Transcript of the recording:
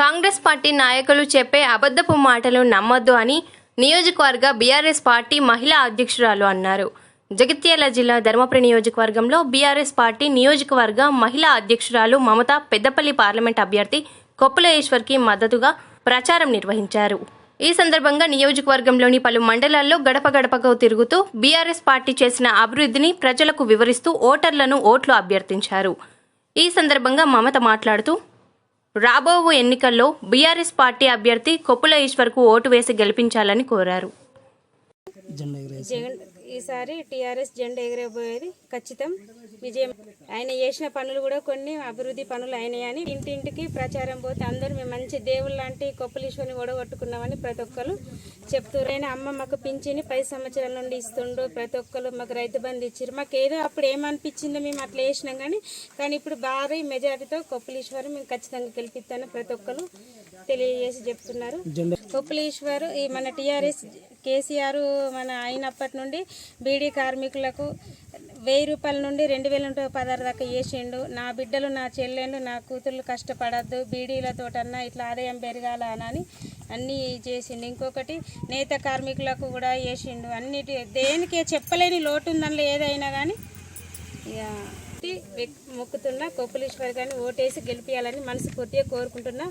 Congress party నాయకులు చెప్పే అబద్ధపు మాటలు నమ్మొద్దు అని నియోజకవర్గ బీఆర్ఎస్ పార్టీ మహిళా అధ్యక్షురాలు అన్నారు. జగిత్యాల జిల్లా ధర్మపురి నియోజకవర్గంలో బీఆర్ఎస్ పార్టీ నియోజకవర్గ మహిళా అధ్యక్షురాలు మమత పెద్దపల్లి పార్లమెంట్ అభ్యర్థి కొప్పుల ఈశ్వర్కి మద్దతుగా ప్రచారం నిర్వహించారు. ఈ సందర్భంగా నియోజకవర్గంలోని పలు మండలాల్లో గడప గడపకు తిరుగుతూ బీఆర్ఎస్ పార్టీ చేసిన అభివృద్ధిని ప్రజలకు వివరిస్తూ ఓటర్లను ఓట్లు అభ్యర్థించారు. ఈ సందర్భంగా మమత మాట్లాడుతూ రాబో ఎన్నికల్లో బీఆర్ఎస్ పార్టీ అభ్యర్థి కొప్పుల ఈశ్వర్కు ఓటు వేసి గెలిపించాలని కోరారు. ఈసారి టీఆర్ఎస్ జెండా ఎగరబోయేది ఖచ్చితం. విజయం. ఆయన చేసిన పనులు కూడా కొన్ని అభివృద్ధి పనులు అయినాయని ఇంటింటికి ప్రచారం పోతే అందరూ మేము మంచి దేవుళ్ళ లాంటి కొప్పలీశ్వరిని ఓడగొట్టుకున్నామని ప్రతి ఒక్కరు చెప్తారు ఆయన అమ్మ మాకు పింఛని పది సంవత్సరాల నుండి ఇస్తుండు. ప్రతి ఒక్కరు మాకు రైతు బంధు ఇచ్చారు మాకు ఏదో అప్పుడు ఏమనిపించిందో మేము అట్లా వేసినాం కానీ కానీ ఇప్పుడు భారీ మెజారిటీతో కొప్పలీశ్వరి మేము ఖచ్చితంగా గెలిపిస్తాను ప్రతి ఒక్కరు. తెలియజేసి చెప్తున్నారు. జెండా కొప్పులీశ్వర్ ఈ మన టీఆర్ఎస్ కేసీఆర్ మన అయినప్పటి నుండి బీడీ కార్మికులకు వెయ్యి రూపాయల నుండి రెండు వేల పదహారు దాకా వేసిండు నా బిడ్డలు నా చెల్లెళ్ళు నా కూతుళ్ళు కష్టపడద్దు. బీడీలతోటన్నా ఇట్లా ఆదాయం పెరగాల అని అన్నీ చేసిండు. ఇంకొకటి నేత కార్మికులకు కూడా వేసిండు అన్నిటి దేనికి చెప్పలేని లోటు ఉందని ఏదైనా కానీ ఇక మొక్కుతున్నా కొప్పులీశ్వర్ గారిని ఓటేసి గెలిపించాలని మనస్ఫూర్తిగా కోరుకుంటున్నా.